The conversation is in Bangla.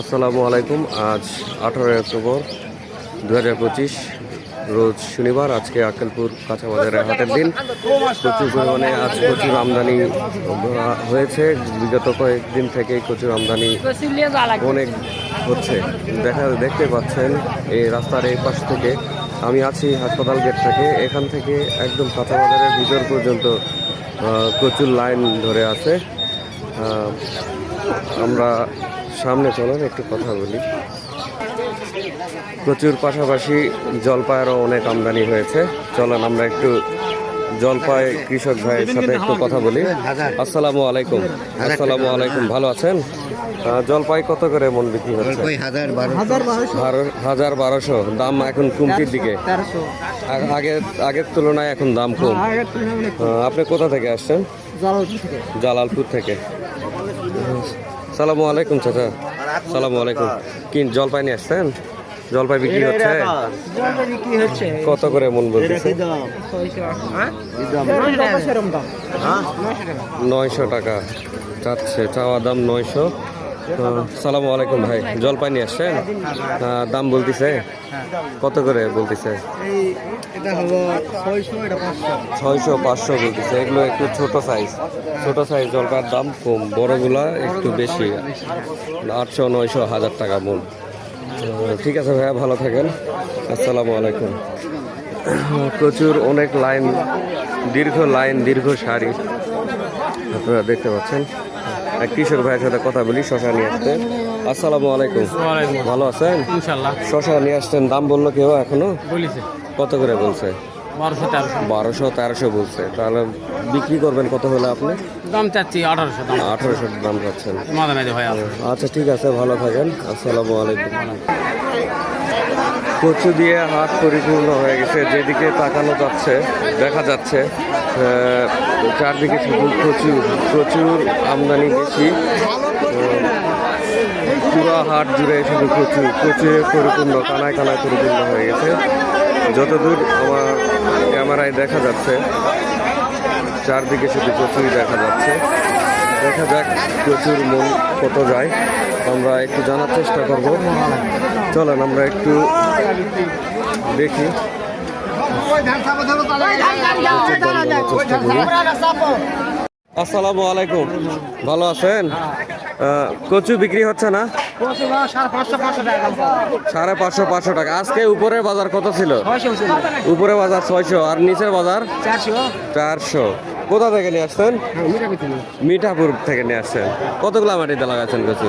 আসসালামু আলাইকুম। আজ আঠারোই অক্টোবর দু হাজার পঁচিশ, রোজ শনিবার। আজকে আক্কেলপুর কাঁচাবাজারের হাটের দিন। প্রচুর পরিমাণে আজ প্রচুর আমদানি হয়েছে। বিগত কয়েকদিন থেকে প্রচুর আমদানি অনেক হচ্ছে। দেখা, দেখতে পাচ্ছেন এই রাস্তার এই পাশ থেকে। আমি আছি হাসপাতাল গেট থেকে। এখান থেকে একদম কাঁচাবাজারের ভিতর পর্যন্ত প্রচুর লাইন ধরে আছে। আমরা সামনে চলেন একটু কথা বলি। প্রচুর পাশাপাশি জলপাইয়েরও অনেক আমদানি হয়েছে। চলেন আমরা একটু জলপাই কৃষক ভাইয়ের সাথে একটু কথা বলি। আসসালামু আলাইকুম। আসসালামু আলাইকুম ভালো আছেন? জলপাই কত করে মন বিক্রি হচ্ছে? হাজার বারো বারো- হাজার বারোশো দাম এখন কমতির দিকে। আগে আগের তুলনায় এখন দাম কম। আপনি কোথা থেকে আসছেন? জালালপুর থেকে। সালামু আলাইকুম চাচা। সালামু আলাইকুম। কি জলপাই নিয়ে আসছেন? জলপাই বিক্রি হচ্ছে? বিক্রি হচ্ছে। কত করে মন বলতেছে? নয়শো টাকা। চাচ্ছে চাওয়া দাম নয়শো। সালামু আলাইকুম ভাই। জলপাই নিয়ে আসছেন? দাম বলতেছে? কত করে বলতেছে? ছয়শো পাঁচশো বলতেছে। এগুলো একটু ছোট সাইজ ছোট সাইজ জলপাইয়ের দাম কম বড়গুলা একটু বেশি। আটশো নয়শো হাজার টাকা আহ, ঠিক আছে ভাইয়া ভালো থাকেন। আসসালামু আলাইকুম। প্রচুর অনেক লাইন দীর্ঘ লাইন দীর্ঘ সারি। আপনারা দেখতে পাচ্ছেন। কৃষক ভাইয়ের সাথে কথা বলি শশা নিয়ে আসতে। আসসালামু আলাইকুম। ভালো আছেন? ইনশাল্লাহ শশা নিয়ে আসছেন দাম বলল কেউ এখনও? বলিছে। কত করে বলছে? বারোশো তেরোশো। বলছে। তাহলে বিক্রি করবেন কত হলে আপনি? দাম চাচ্ছি আঠারোশো দাম। আঠারোশো ভাই আছে আচ্ছা ঠিক আছে ভালো থাকেন। আসসালামু আলাইকুম। কচু দিয়ে হাট পরিপূর্ণ হয়ে গেছে যেদিকে তাকানো যাচ্ছে দেখা যাচ্ছে চারদিকে প্রচুর প্রচুর আমদানি বেশি। পুরো হাট জুড়ে শুধু প্রচুর প্রচুর পরিপূর্ণ, কানায় কানায় পরিপূর্ণ হয়ে গেছে। যতদূর আমার ক্যামেরায় দেখা যাচ্ছে, চারদিকে শুধু প্রচুরই দেখা যাচ্ছে। দেখা যাক প্রচুর মন কত যায়। আমরা একটু জানার চেষ্টা করব। চলেন, আমরা একটু দেখি প্রচুর দাম জানার চেষ্টা করি আসসালামু আলাইকুম। ভালো আছেন? আহ, কচু বিক্রি হচ্ছে না? সাড়ে পাঁচশো পাঁচশো টাকা আজকে উপরের বাজার কত ছিল? উপরে বাজার ছয়শো আর নিচের বাজার? চারশো। চারশো। কোথা থেকে নিয়ে আসছেন? মিঠাপুর থেকে। নিয়ে আসছেন। কতগুলা মাটিতে লাগাচ্ছেন কচু?